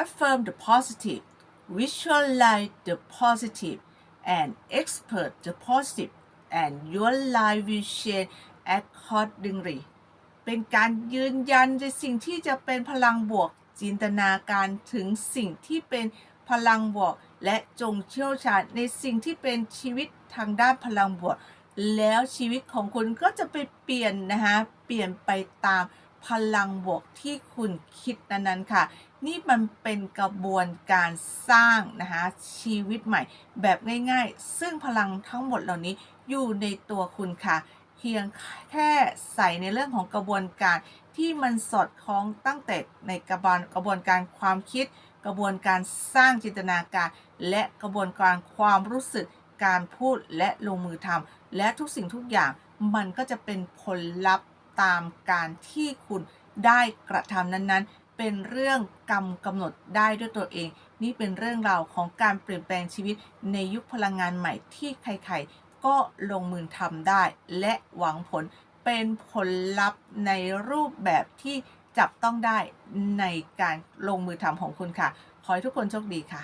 affirm the positive visualize the positive and expert the positive and your life will change accordingly เป็นการยืนยันในสิ่งที่จะเป็นพลังบวก จินตนาการถึงสิ่งที่เป็นพลังบวก และจงเชี่ยวชาญในสิ่งที่เป็นชีวิตทางด้านพลังบวก แล้วชีวิตของคุณก็จะไปเปลี่ยนนะคะเปลี่ยนไปตาม พลังบวกที่คุณคิดนั้นๆค่ะ นี่มันเป็นกระบวนการสร้างนะคะชีวิตใหม่ แบบง่ายๆ ซึ่งพลังทั้งหมดเหล่านี้อยู่ในตัวคุณค่ะ เพียงแค่ใส่ในเรื่องของกระบวนการที่มันสอดคล้องตั้งแต่ในกระบวนกระบวนการความคิด กระบวนการสร้างจินตนาการ และกระบวนการความรู้สึกการพูดและลงมือทำและทุกสิ่งทุกอย่างมันก็จะเป็นผลลัพธ์ ตามการที่คุณได้กระทำนั้นๆ เป็นเรื่องกรรมกำหนดได้ด้วยตัวเอง นี่เป็นเรื่องราวของการเปลี่ยนแปลงชีวิตในยุคพลังงานใหม่ที่ใครๆ ก็ลงมือทำได้ และหวังผลเป็นผลลัพธ์ในรูปแบบที่จับต้องได้ในการลงมือทำของคุณค่ะ ขอให้ทุกคนโชคดีค่ะ